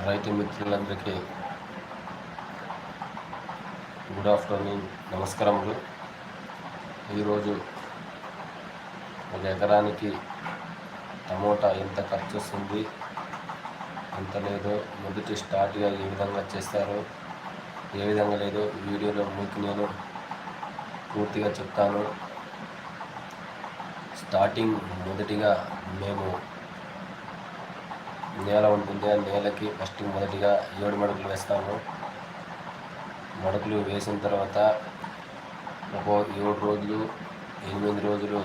రైతు మిత్రులందరికీ good afternoon నమస్కారములు. ఈరోజు ఒక ఎకరానికి టమోటా ఎంత ఖర్చు వస్తుంది ఎంత లేదో మొదటి స్టార్ట్గా ఏ విధంగా చేస్తారో ఏ విధంగా లేదో వీడియోలో మీకు నేను పూర్తిగా చెప్తాను. స్టార్టింగ్ మొదటిగా మేము నేల ఉంటుంది ఆ నేలకి ఫస్ట్ మొదటిగా ఏడు మడుకులు వేస్తాము. మడుకులు వేసిన తర్వాత ఒక ఏడు రోజులు ఎనిమిది రోజులు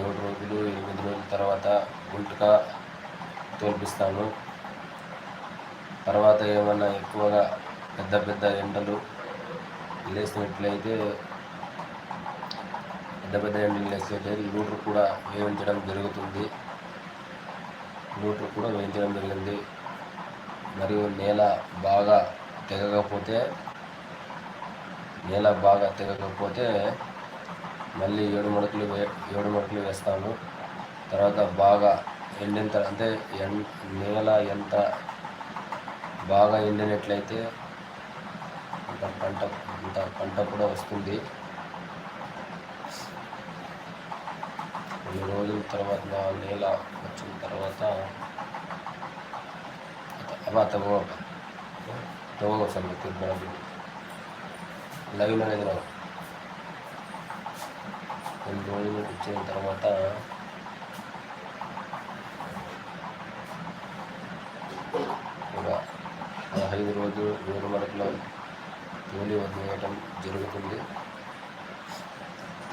ఏడు రోజులు ఎనిమిది రోజుల తర్వాత గుంటుగా తోల్పిస్తాను తర్వాత ఏమన్నా ఎక్కువగా పెద్ద పెద్ద ఎండలు లేసినట్లయితే పెద్ద పెద్ద ఎండలు లేసినట్లయితే లూటర్ కూడా వేయించడం జరుగుతుంది. లూటర్ కూడా వేయించడం జరిగింది. మరియు నేల బాగా తెగకపోతే నేల బాగా తెగకపోతే మళ్ళీ ఏడు మడకలు వే ఏడు మడకలు వేస్తాము. తర్వాత బాగా ఎండిన తర్వాత అంటే ఎన్ నేల ఎంత బాగా ఎండినట్లయితే అంత పంట అంత పంట కూడా వస్తుంది. కొన్ని రోజుల తర్వాత నేల వచ్చిన తర్వాత అబ్బా తగో తగో సార్ లైవ్ అనేది రావు కొన్ని రోజులు వచ్చిన తర్వాత ఒక పదహైదు రోజులు ఏడు వరకులో తోలి వదిలేయటం జరుగుతుంది.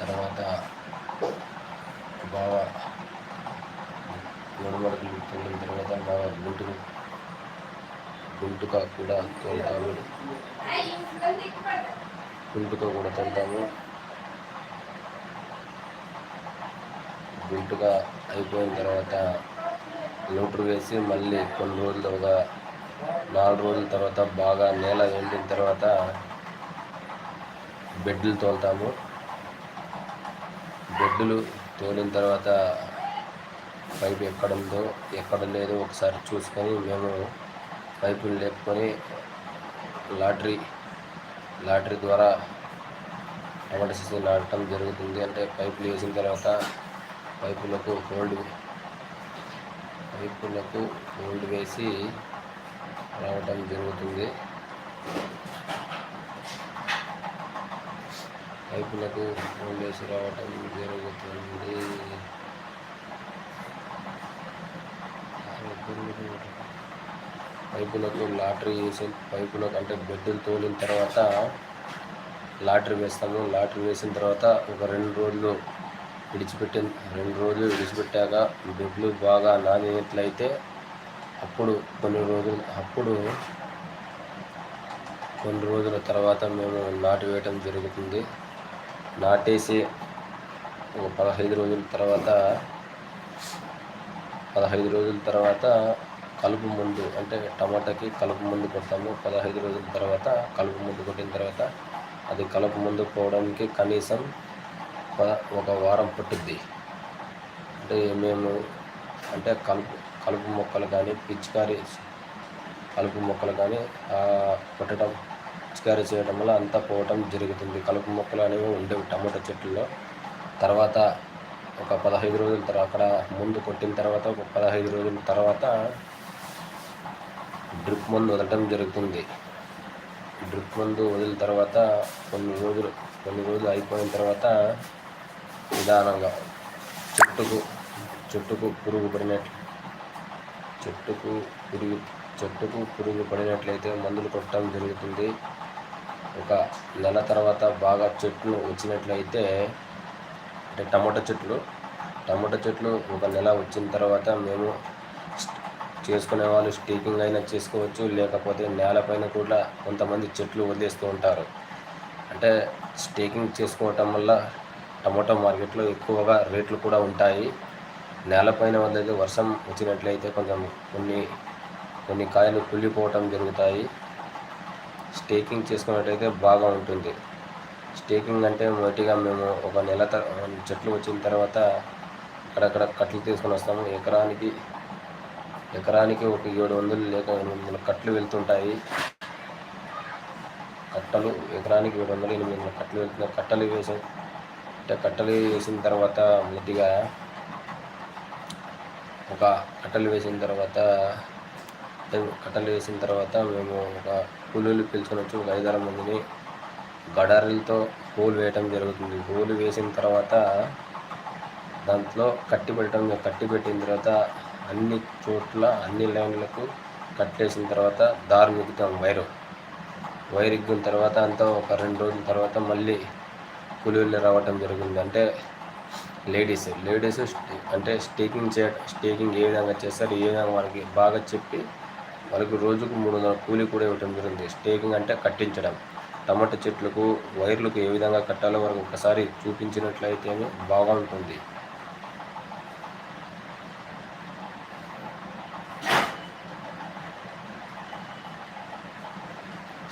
తర్వాత బాగా ఏడు మడకలు తోలిన తర్వాత బాగా గుంటు గుంటుగా కూడా తోలుతాము. గుంటుగా కూడా తోలుతాము. గుంటుగా అయిపోయిన తర్వాత లోటర్ వేసి మళ్ళీ కొన్ని రోజులు ఒక నాలుగు రోజుల తర్వాత బాగా నేల ఎండిన తర్వాత బెడ్లు తోలుతాము. బెడ్లు తోలిన తర్వాత పైపు ఎక్కడ ఉందో ఎక్కడ లేదో ఒకసారి చూసుకొని మేము పైపులు లేపుకొని లాటరీ లాటరీ ద్వారా టమాటా సీజన్ నాటడం జరుగుతుంది. అంటే పైపులు వేసిన తర్వాత పైపులకు హోల్డ్ పైపులకు హోల్డ్ వేసి రావటం జరుగుతుంది. పైపులకు ఫోన్ వేసి రావటం జరుగుతుంది. పైపులకు లాటరీ వేసి పైపులకు అంటే బెడ్డులు తోలిన తర్వాత లాటరీ వేస్తాము. లాటరీ వేసిన తర్వాత ఒక రెండు రోజులు విడిచిపెట్టిన రెండు రోజులు విడిచిపెట్టాక బెడ్లు బాగా నానినట్లయితే అప్పుడు కొన్ని రోజులు అప్పుడు కొన్ని రోజుల తర్వాత మేము నాటు వేయటం జరుగుతుంది. నాటేసి ఒక పదహైదు రోజుల తర్వాత పదహైదు రోజుల తర్వాత కలుపు ముందు అంటే టమాటాకి కలుపు ముందు కొడతాము. పదహైదు రోజుల తర్వాత కలుపు ముందు కొట్టిన తర్వాత అది కలుపు ముందు పోవడానికి కనీసం ప- ఒక వారం పట్టుద్ది. అంటే మేము అంటే కలుపు కలుపు మొక్కలు కానీ పిచికారీ కలుపు మొక్కలు కానీ కొట్టడం పిచికారీ చేయడం వల్ల అంతా పోవటం జరుగుతుంది. కలుపు మొక్కలు అనేవి ఉండేవి టమాటో చెట్లలో. తర్వాత ఒక పదహైదు రోజుల తర్వాత అక్కడ ముందు కొట్టిన తర్వాత ఒక పదహైదు రోజుల తర్వాత డ్రిప్ మందు వదలటం జరుగుతుంది. డ్రిప్ మందు వదిలిన తర్వాత కొన్ని రోజులు కొన్ని రోజులు అయిపోయిన తర్వాత నిదానంగా చెట్టుకు చెట్టుకు పురుగు పడినట్లు చెట్టుకు పురుగు చెట్టుకు పురుగు పడినట్లయితే మందులు కొట్టడం జరుగుతుంది. ఒక నెల తర్వాత బాగా చెట్లు వచ్చినట్లయితే అంటే టమాటా చెట్లు టమాటా చెట్లు ఒక నెల వచ్చిన తర్వాత మేము చేసుకునే వాళ్ళు స్టీకింగ్ అయినా చేసుకోవచ్చు లేకపోతే నేలపైన కూడా కొంతమంది చెట్లు వదిలేస్తూ ఉంటారు. అంటే స్టేకింగ్ చేసుకోవటం వల్ల టమోటా మార్కెట్లో ఎక్కువగా రేట్లు కూడా ఉంటాయి. నేలపైన వదిలేది వర్షం వచ్చినట్లయితే కొంచెం కొన్ని కొన్ని కాయలు కుళ్ళిపోవటం జరుగుతాయి. స్టేకింగ్ చేసుకున్నట్టయితే బాగా ఉంటుంది. స్టేకింగ్ అంటే మొదటిగా మేము ఒక నెల తర్ చెట్లు వచ్చిన తర్వాత అక్కడక్కడ కట్టలు తీసుకొని వస్తాము. ఎకరానికి ఎకరానికి ఒక ఏడు వందలు లేక ఎనిమిది వందల కట్లు వెళ్తుంటాయి. కట్టలు ఎకరానికి ఏడు వందలు ఎనిమిది వందల కట్టలు వెళ్తున్నాయి కట్టలు వేసాం. అంటే కట్టలు వేసిన తర్వాత మొదటిగా ఒక కట్టలు వేసిన తర్వాత కట్టలు వేసిన తర్వాత మేము ఒక కూలీలు పిలుచుకొని ఒక ఐదారు మందిని గడారీలతో పూలు వేయటం జరుగుతుంది. పూలు వేసిన తర్వాత దాంట్లో కట్టి పెట్టడం కట్టి పెట్టిన తర్వాత అన్ని చోట్ల అన్ని లైన్లకు కట్టేసిన తర్వాత దారి ఎక్కుతాం వైరు. వైర్ ఎగ్గిన తర్వాత అంతా ఒక రెండు రోజుల తర్వాత మళ్ళీ కూలీలు రావటం జరుగుతుంది. అంటే లేడీస్ లేడీస్ అంటే స్టేకింగ్ చే స్టేకింగ్ ఏ విధంగా చేస్తారు ఏ విధంగా వాళ్ళకి బాగా చెప్పి వాళ్ళకి రోజుకు మూడు వందల కూలీ కూడా ఇవ్వటం జరిగింది. స్టేకింగ్ అంటే కట్టించడం. టమాటా చెట్లకు వైర్లకు ఏ విధంగా కట్టాలో మనకు ఒకసారి చూపించినట్లయితే బాగా ఉంటుంది.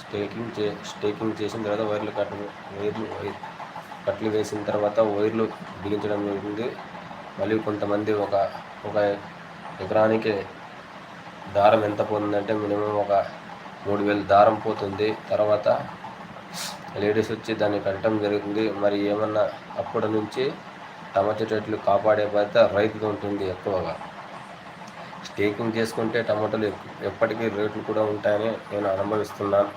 స్టేకింగ్ చే స్టేకింగ్ చేసిన తర్వాత వైర్లు కట్ట వైర్లు వైర్ కట్లు వేసిన తర్వాత వైర్లు బిగించడం జరిగింది. మళ్ళీ కొంతమంది ఒక ఒక ఎకరానికి దారం ఎంత పోతుందంటే మినిమం ఒక మూడు వేలు దారం పోతుంది. తర్వాత లేడీస్ వచ్చి దాన్ని కట్టడం జరుగుతుంది. మరి ఏమన్నా అప్పటి నుంచి టమాటా చెట్లు కాపాడే బాధ్యత రైతుకు ఉంటుంది ఎక్కువగా. స్టేకింగ్ చేసుకుంటే టమాటోలు ఎప్పటికీ రేట్లు కూడా ఉంటాయని నేను అనుభవిస్తున్నాను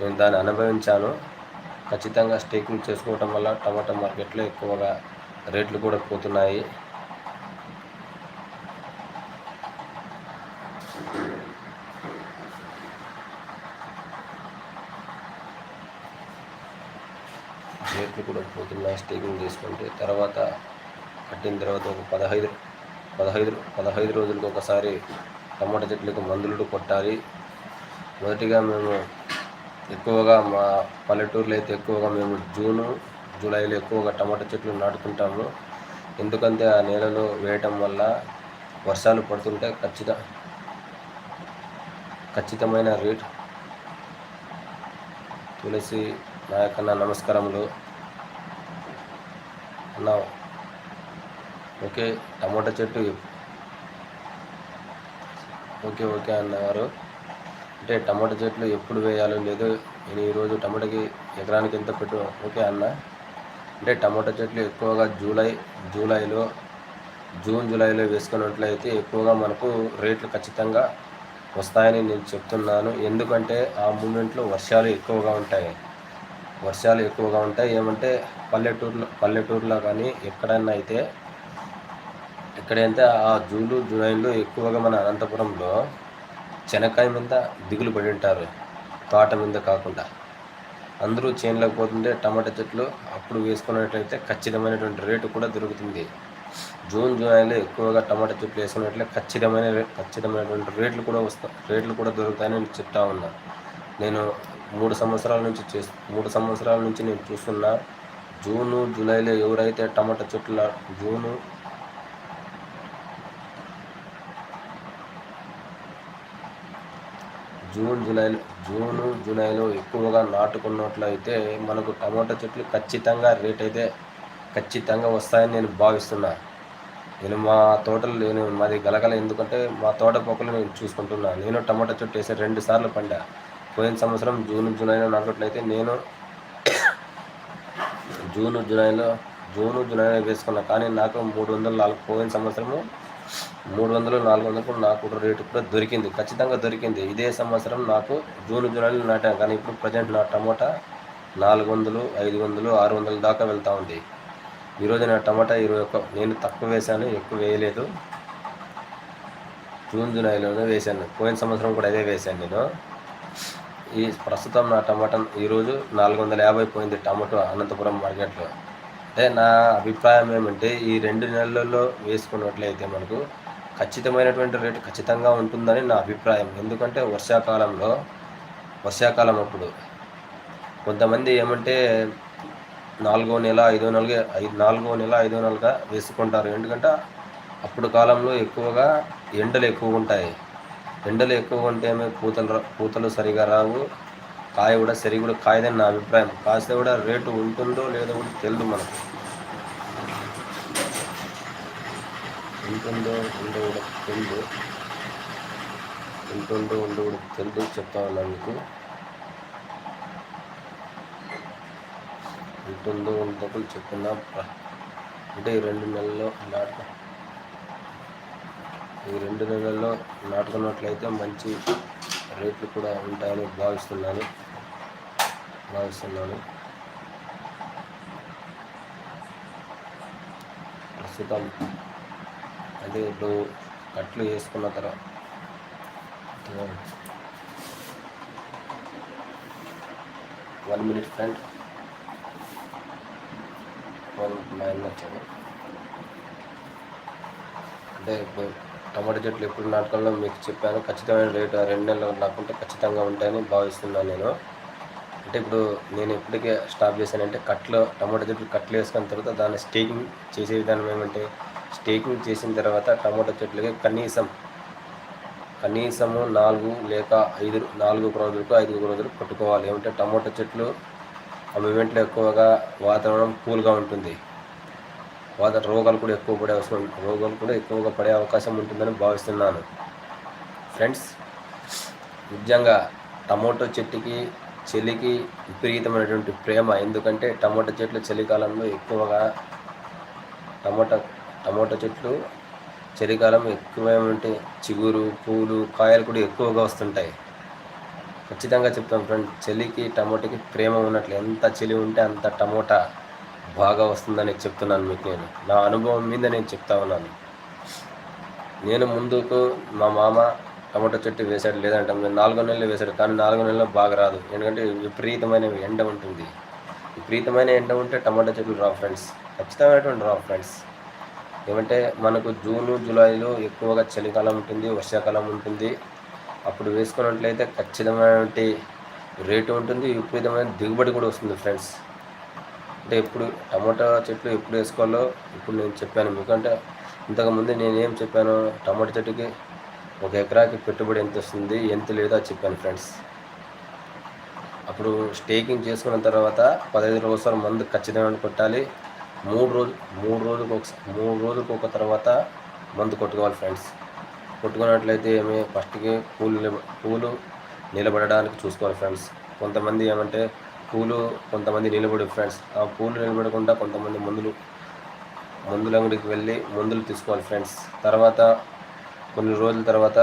నేను దాన్ని అనుభవించాను. ఖచ్చితంగా స్టేకింగ్ చేసుకోవటం వల్ల టమాటా మార్కెట్లో ఎక్కువగా రేట్లు కూడా పోతున్నాయి రేట్లు గ్లాస్ టేకింగ్ స్టేకింగ్ చేసుకుంటే తర్వాత కట్టిన తర్వాత ఒక పదహైదు పదహైదు పదహైదు రోజులకు ఒకసారి టమాటా చెట్లకు మందులు కొట్టాలి. మొదటిగా మేము ఎక్కువగా మా పల్లెటూరులో అయితే ఎక్కువగా మేము జూను జూలైలో ఎక్కువగా టమాటా చెట్లు నాటుకుంటాము. ఎందుకంటే ఆ నేలలో వేయటం వల్ల వర్షాలు పడుతుంటే ఖచ్చిత ఖచ్చితమైన రేట్. తులసి నాయకన్న నమస్కారములు. అన్న ఓకే టమాటా చెట్టు. ఓకే ఓకే అన్నవారు. అంటే టమాటా చెట్లు ఎప్పుడు వేయాలో లేదో నేను ఈరోజు టమాటాకి ఎకరానికి ఎంత పెట్టు ఓకే అన్న. అంటే టమాటా చెట్లు ఎక్కువగా జూలై జూలైలో జూన్ జూలైలో వేసుకున్నట్లయితే ఎక్కువగా మనకు రేట్లు ఖచ్చితంగా వస్తాయని నేను చెప్తున్నాను. ఎందుకంటే ఆ మూమెంట్లో వర్షాలు ఎక్కువగా ఉంటాయి. వర్షాలు ఎక్కువగా ఉంటాయి. ఏమంటే పల్లెటూరులో పల్లెటూరులో కానీ ఎక్కడైనా అయితే ఎక్కడైతే ఆ జూలు జూలైలో ఎక్కువగా మన అనంతపురంలో శనక్కాయ మీద దిగులు పడి ఉంటారు. తోట మీద కాకుండా. అందరూ చేనులకు పోతుంటే టమాటా చెట్లు అప్పుడు వేసుకున్నట్లయితే ఖచ్చితమైనటువంటి రేటు కూడా దొరుకుతుంది. జూన్ జూలైలో ఎక్కువగా టమాటా చెట్లు వేసుకున్నట్లే ఖచ్చితమైన ఖచ్చితమైనటువంటి రేట్లు కూడా వస్తా రేట్లు కూడా దొరుకుతాయని నేను చెప్తా ఉన్నా. నేను మూడు సంవత్సరాల నుంచి చే మూడు సంవత్సరాల నుంచి నేను చూస్తున్నా జూను జూలైలో ఎవరైతే టమాటా చెట్లు జూను జూన్ జూలైలో జూను జూలైలో ఎక్కువగా నాటుకున్నట్లయితే మనకు టమాటా చెట్లు ఖచ్చితంగా రేట్ అయితే ఖచ్చితంగా వస్తాయని నేను భావిస్తున్నా. నేను మా తోటలు నేను మాది గలగల ఎందుకంటే మా తోట పొక్కలు నేను చూసుకుంటున్నా. నేను టమాటా చెట్టు వేసే రెండు సార్లు పండా. పోయిన సంవత్సరం జూన్ జూలైలో నాటినట్లయితే నేను జూన్ జూలైలో జూన్ జూలైలో వేసుకున్నా. కానీ నాకు మూడు వందలు నాలుగు పోయిన సంవత్సరము మూడు వందలు నాలుగు వందలు నాకు రేటు కూడా దొరికింది. ఖచ్చితంగా దొరికింది. ఇదే సంవత్సరం నాకు జూన్ జూలైలో నాటాను. కానీ ఇప్పుడు ప్రజెంట్ నా టమోటా నాలుగు వందలు ఐదు వందలు ఆరు వందల దాకా వెళ్తూ ఉంది. ఈరోజు నా టమాటా ఇరవై ఒక్క నేను తక్కువ వేశాను ఎక్కువ వేయలేదు. జూన్ జూలైలోనే వేశాను. పోయిన సంవత్సరం కూడా అదే వేశాను నేను. ఈ ప్రస్తుతం నా టమాటా ఈరోజు నాలుగు వందల యాభై పోయింది టమాటో అనంతపురం మార్కెట్లో. అంటే నా అభిప్రాయం ఏమంటే ఈ రెండు నెలల్లో వేసుకున్నట్లయితే మనకు ఖచ్చితమైనటువంటి రేటు ఖచ్చితంగా ఉంటుందని నా అభిప్రాయం. ఎందుకంటే వర్షాకాలంలో వర్షాకాలం అప్పుడు కొంతమంది ఏమంటే నాలుగో నెల ఐదో నెలగా ఐదు నాలుగో నెల ఐదో నెలగా వేసుకుంటారు. ఎందుకంటే అప్పుడు కాలంలో ఎక్కువగా ఎండలు ఎక్కువ ఉంటాయి. ఎండలు ఎక్కువ ఉంటే ఏమో పూతలు పూతలు సరిగా రావు. కాయ కూడా సరి కూడా కాయదని నా అభిప్రాయం. కాస్తే కూడా రేటు ఉంటుందో లేదో కూడా తెలియదు మనకు. ఉంటుందో ఉందో కూడా తెలియదు ఉంటుండు ఉండు తెలుసు చెప్తా ఉన్నా మీకు. ఉంటుందో ఉండదు చెప్తున్నా. అంటే ఈ రెండు నెలల్లో నాటక ఈ రెండు నెలల్లో నాటుకున్నట్లయితే మంచి రేట్లు కూడా ఉంటాయని భావిస్తున్నాను. భావిస్తున్నాను. ప్రస్తుతం అదే ఇప్పుడు కట్లు వేసుకున్న తర్వాత one minute friend. One nine వచ్చాను అంటే ఇప్పుడు టమాటా చెట్లు ఎప్పుడు నాటకంలో మీకు చెప్పాను. ఖచ్చితమైన రేటు రెండు నెలలు నాకుంటే ఖచ్చితంగా ఉంటాయని భావిస్తున్నాను నేను. అంటే ఇప్పుడు నేను ఎప్పటికే స్టాప్ చేశానంటే కట్లు టమాటా చెట్లు కట్లు వేసుకున్న తర్వాత దాన్ని స్టేకింగ్ చేసే విధానం ఏమంటే స్టేకింగ్ చేసిన తర్వాత టమాటా చెట్లకి కనీసం కనీసము నాలుగు లేక ఐదు నాలుగు రోజులకు ఐదు రోజులు పట్టుకోవాలి ఏమంటే టమాటా చెట్లు ఆ మూమెంట్లో ఎక్కువగా వాతావరణం కూల్గా ఉంటుంది. వాత రోగాలు కూడా ఎక్కువ పడే అవసరం రోగాలు కూడా ఎక్కువగా పడే అవకాశం ఉంటుందని భావిస్తున్నాను. ఫ్రెండ్స్ నిజంగా టమోటో చెట్టుకి చలికి విపరీతమైనటువంటి ప్రేమ. ఎందుకంటే టమోటా చెట్లు చలికాలంలో ఎక్కువగా టమోటా టమోటా చెట్లు చలికాలం ఎక్కువేమంటే చిగురు పూలు కాయలు కూడా ఎక్కువగా వస్తుంటాయి. ఖచ్చితంగా చెప్తాం ఫ్రెండ్ చలికి టమోటాకి ప్రేమ ఉన్నట్లు ఎంత చలి ఉంటే అంత టమోటా బాగా వస్తుందని చెప్తున్నాను మీకు నేను. నా అనుభవం మీద నేను చెప్తా ఉన్నాను. నేను ముందుకు మా మామ టమాటో చెట్టు వేసాడు లేదంటే నాలుగో నెలలు వేశాడు కానీ నాలుగో నెలలో బాగా రాదు. ఎందుకంటే విపరీతమైన ఎండ ఉంటుంది. విపరీతమైన ఎండ ఉంటే టమాటో చెట్లు రా ఫ్రెండ్స్. ఖచ్చితమైనటువంటి రా ఫ్రెండ్స్. ఏమంటే మనకు జూను జూలైలో ఎక్కువగా చలికాలం ఉంటుంది వర్షాకాలం ఉంటుంది. అప్పుడు వేసుకున్నట్లయితే ఖచ్చితమైనటువంటి రేటు ఉంటుంది విపరీతమైన దిగుబడి కూడా వస్తుంది ఫ్రెండ్స్. అంటే ఎప్పుడు టమాటా చెట్లు ఎప్పుడు వేసుకోవాలో ఇప్పుడు నేను చెప్పాను. ఎందుకంటే ఇంతకుముందు నేను ఏం చెప్పాను? టమాటా చెట్టుకి ఒక ఎకరాకి పెట్టుబడి ఎంత వస్తుంది? ఎంత లేదో చెప్పాను ఫ్రెండ్స్. అప్పుడు స్టేకింగ్ చేసుకున్న తర్వాత పదహైదు రోజుల మందు ఖచ్చితంగా కొట్టాలి. మూడు రోజు మూడు రోజులకు ఒక మూడు రోజులకు ఒక తర్వాత మందు కొట్టుకోవాలి ఫ్రెండ్స్. కొట్టుకున్నట్లయితే ఏమి? ఫస్ట్కి పూలు పూలు నిలబడడానికి చూసుకోవాలి ఫ్రెండ్స్. కొంతమంది ఏమంటే పూలు కొంతమంది నిలబడి ఫ్రెండ్స్. ఆ పూలు నిలబడకుండా కొంతమంది మందులు మందుల అంగడికి వెళ్ళి మందులు తీసుకోవాలి ఫ్రెండ్స్. తర్వాత కొన్ని రోజుల తర్వాత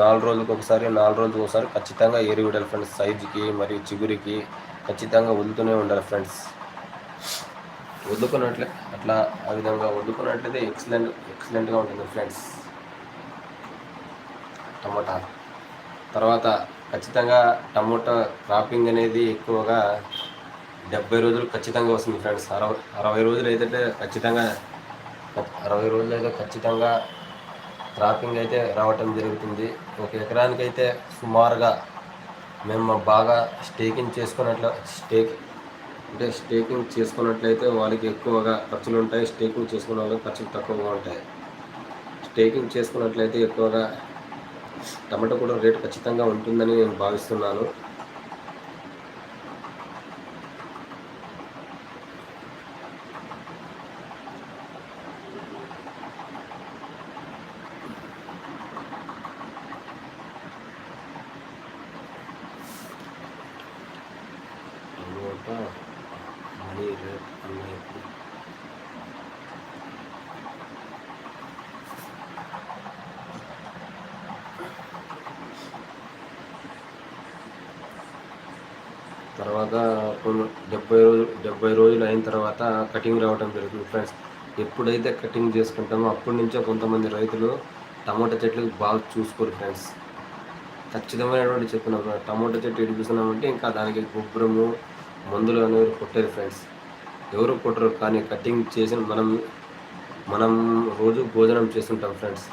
నాలుగు రోజులకు ఒకసారి నాలుగు రోజులకు ఒకసారి ఖచ్చితంగా ఎరువిడాలి ఫ్రెండ్స్. సైజుకి మరియు చిగురికి ఖచ్చితంగా వదులుతూనే ఉండాలి ఫ్రెండ్స్. వదులుకున్నట్లే అట్లా ఆ విధంగా వదులుకున్నట్లయితే ఎక్సలెంట్ ఎక్సలెంట్గా ఉంటుంది ఫ్రెండ్స్. టమాటా. తర్వాత ఖచ్చితంగా టమోటా క్రాపింగ్ అనేది ఎక్కువగా డెబ్బై రోజులు ఖచ్చితంగా వస్తుంది ఫ్రెండ్స్ అరవై అరవై రోజులు అయితే ఖచ్చితంగా అరవై రోజులు అయితే ఖచ్చితంగా క్రాపింగ్ అయితే రావటం జరుగుతుంది. ఒక ఎకరానికి అయితే సుమారుగా మేము బాగా స్టేకింగ్ చేసుకున్నట్లు స్టేక్ అంటే స్టేకింగ్ చేసుకున్నట్లయితే వాళ్ళకి ఎక్కువగా ఖర్చులు ఉంటాయి స్టేకింగ్ చేసుకున్న వాళ్ళకి ఖర్చులు తక్కువగా ఉంటాయి. స్టేకింగ్ చేసుకున్నట్లయితే ఎక్కువగా టమాటో కూడా రేటు ఖచ్చితంగా ఉంటుందని నేను భావిస్తున్నాను మనీ రేట్ అన్నీ తర్వాత కొన్ని డెబ్బై రోజులు డెబ్బై రోజులు అయిన తర్వాత కటింగ్ రావడం జరుగుతుంది ఫ్రెండ్స్. ఎప్పుడైతే కటింగ్ చేసుకుంటామో అప్పటి నుంచో కొంతమంది రైతులు టమాటా చెట్లు బాగా చూసుకోరు ఫ్రెండ్స్. ఖచ్చితమైనటువంటి చెప్తున్నాం టమాటా చెట్టు ఇడిపిస్తున్నామంటే ఇంకా దానికి గుబ్బరము మందులు అనేవి కొట్టారు ఫ్రెండ్స్. ఎవరు కొట్టరు కానీ కటింగ్ చేసిన మనం మనం రోజు భోజనం చేస్తుంటాం ఫ్రెండ్స్.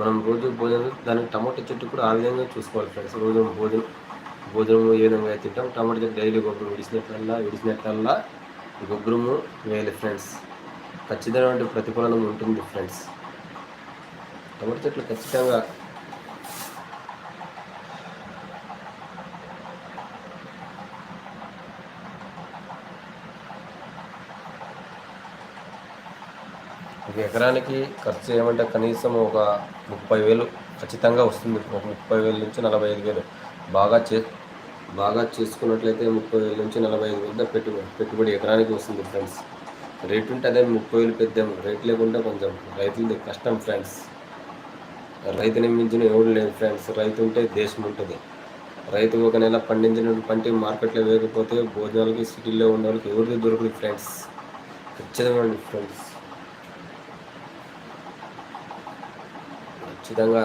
మనం రోజు భోజనం దానికి టమాటా చెట్టు కూడా ఆ విధంగా చూసుకోవాలి ఫ్రెండ్స్. రోజు భోజనం భోజనము ఏ విధంగా తింటాం టమాటా చెట్టు డైలీ గొబ్బరం విడిచినట్లల్లా విడిచినట్లల్లా గొగ్గురము వేయాలి ఫ్రెండ్స్ ఖచ్చితమైన ప్రతిఫలనం ఉంటుంది ఫ్రెండ్స్ టమాటా చెట్లు ఖచ్చితంగా ఒక ఎకరానికి ఖర్చు ఏమంటే కనీసం ఒక ముప్పై వేలు ఖచ్చితంగా వస్తుంది. ఒక ముప్పై వేల నుంచి నలభై ఐదు వేలు బాగా చే బాగా చేసుకున్నట్లయితే ముప్పై వేల నుంచి నలభై ఐదు వేల పెట్టుబడి పెట్టుబడి ఎకరానికి వస్తుంది ఫ్రెండ్స్. రేటు ఉంటే అదే ముప్పై వేలు పెద్దాం రేట్ లేకుండా కొంచెం రైతులది కష్టం ఫ్రెండ్స్. రైతుని మించిన ఎవడు లేదు ఫ్రెండ్స్. రైతు ఉంటే దేశం ఉంటుంది. రైతు ఒక నెల పండించిన పంట మార్కెట్లో వేయకపోతే భోజనాలకి సిటీల్లో ఉన్న వాళ్ళకి ఎవరిది దొరకదు ఫ్రెండ్స్. ఖచ్చితంగా ఫ్రెండ్స్. ఖచ్చితంగా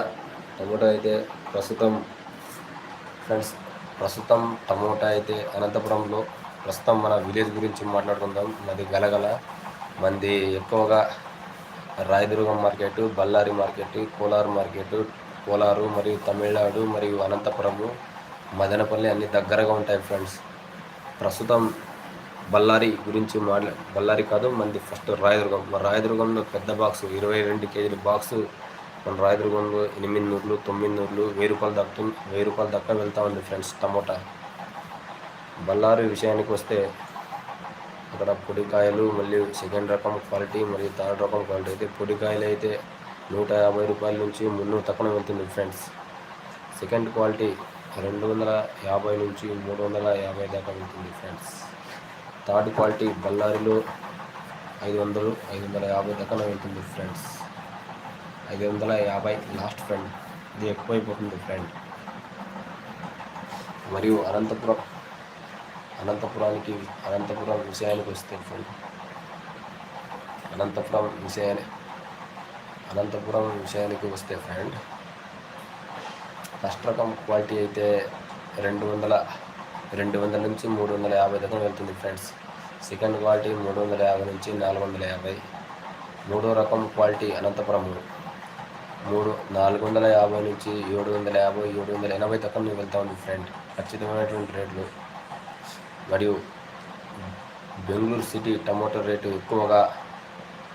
టమోటా అయితే ప్రస్తుతం ఫ్రెండ్స్ ప్రస్తుతం టమోటా అయితే అనంతపురంలో ప్రస్తుతం మన విలేజ్ గురించి మాట్లాడుకుందాం. మాది గలగల. మంది ఎక్కువగా Rayadurgam market Ballari market Kolar market Kolar మరియు తమిళనాడు మరియు అనంతపురము మదనపల్లి అన్ని దగ్గరగా ఉంటాయి ఫ్రెండ్స్. ప్రస్తుతం బళ్ళారి గురించి మాట్లా బళ్ళారి కాదు మంది ఫస్ట్ రాయదుర్గం. రాయదుర్గంలో పెద్ద బాక్స్ ఇరవై రెండు కేజీల బాక్సు మన రాయదుర్గంలో ఎనిమిది నూర్లు తొమ్మిది నూర్లు వెయ్యి రూపాయలు దక్కు వెయ్యి రూపాయలు దక్క వెళ్తా ఉంది ఫ్రెండ్స్ టమోటా. బళ్ళారి విషయానికి వస్తే అక్కడ పొడికాయలు మళ్ళీ సెకండ్ రకం క్వాలిటీ మరియు థర్డ్ రకం క్వాలిటీ అయితే పొడికాయలు అయితే నూట యాభై రూపాయల నుంచి మున్నూరు తక్కువ వెళ్తుంది ఫ్రెండ్స్. సెకండ్ క్వాలిటీ రెండు వందల యాభై నుంచి మూడు వందల యాభై దాకా వెళ్తుంది ఫ్రెండ్స్. థర్డ్ క్వాలిటీ బళ్ళారిలో ఐదు వందలు ఐదు వందల యాభై దాకా వెళ్తుంది ఫ్రెండ్స్. ఐదు వందల యాభై లాస్ట్ ఫ్రెండ్. ఇది ఎక్కువైపోతుంది ఫ్రెండ్. మరియు అనంతపురం అనంతపురానికి అనంతపురం విషయానికి వస్తే ఫ్రెండ్ అనంతపురం విషయాన్ని అనంతపురం విషయానికి వస్తే ఫ్రెండ్ ఫస్ట్ రకం క్వాలిటీ అయితే రెండు వందల రెండు వందల నుంచి మూడు వందల యాభై దాకా వెళ్తుంది ఫ్రెండ్స్. సెకండ్ క్వాలిటీ మూడు వందల యాభై నుంచి నాలుగు వందల యాభై. మూడో రకం క్వాలిటీ అనంతపురం మూడు నాలుగు వందల యాభై నుంచి ఏడు వందల యాభై ఏడు వందల ఎనభై దాకా వెళ్తా ఉంది ఫ్రెండ్ ఖచ్చితమైనటువంటి రేట్లు మరియు బెంగళూరు సిటీ టమాటో రేటు ఎక్కువగా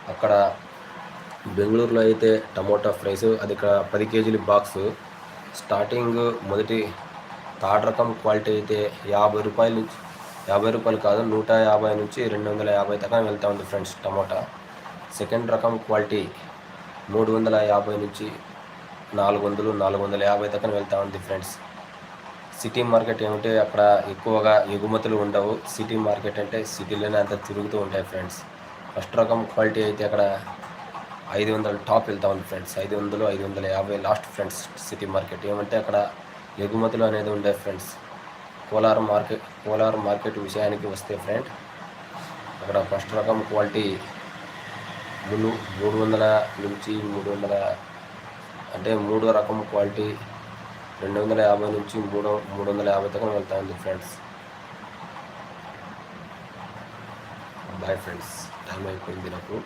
అక్కడ బెంగళూరులో అయితే టమోటా ప్రైస్ అది ఇక్కడ పది కేజీల బాక్స్ స్టార్టింగ్ మొదటి థర్డ్ రకం క్వాలిటీ అయితే యాభై రూపాయల నుంచి యాభై రూపాయలు కాదు నూట యాభై నుంచి రెండు వందల యాభై దాకా వెళ్తూ ఉంది ఫ్రెండ్స్ టమోటా. సెకండ్ రకం క్వాలిటీ మూడు వందల యాభై నుంచి నాలుగు వందలు నాలుగు వందల యాభై దాకా వెళ్తూ ఉంది ఫ్రెండ్స్. సిటీ మార్కెట్ ఏమంటే అక్కడ ఎక్కువగా ఎగుమతులు ఉండవు. సిటీ మార్కెట్ అంటే సిటీలోనే అంత తిరుగుతూ ఉంటాయి ఫ్రెండ్స్. ఫస్ట్ రకం క్వాలిటీ అయితే అక్కడ ఐదు వందల టాప్ వెళ్తా ఉంది ఫ్రెండ్స్. ఐదు వందలు ఐదు వందల యాభై లాస్ట్ ఫ్రెండ్స్ సిటీ మార్కెట్. ఏమంటే అక్కడ ఎగుమతులు అనేది ఉండే friends. Kolar market Kolar market విషయానికి వస్తే ఫ్రెండ్ అక్కడ ఫస్ట్ రకం క్వాలిటీ మూడు మూడు వందల నుంచి మూడు వందల అంటే మూడో రకం క్వాలిటీ రెండు వందల యాభై నుంచి మూడు మూడు వందల యాభై దాకా వెళ్తా ఉంది ఫ్రెండ్స్. బాయ్ ఫ్రెండ్స్ టైం అయిపోయింది నాకు.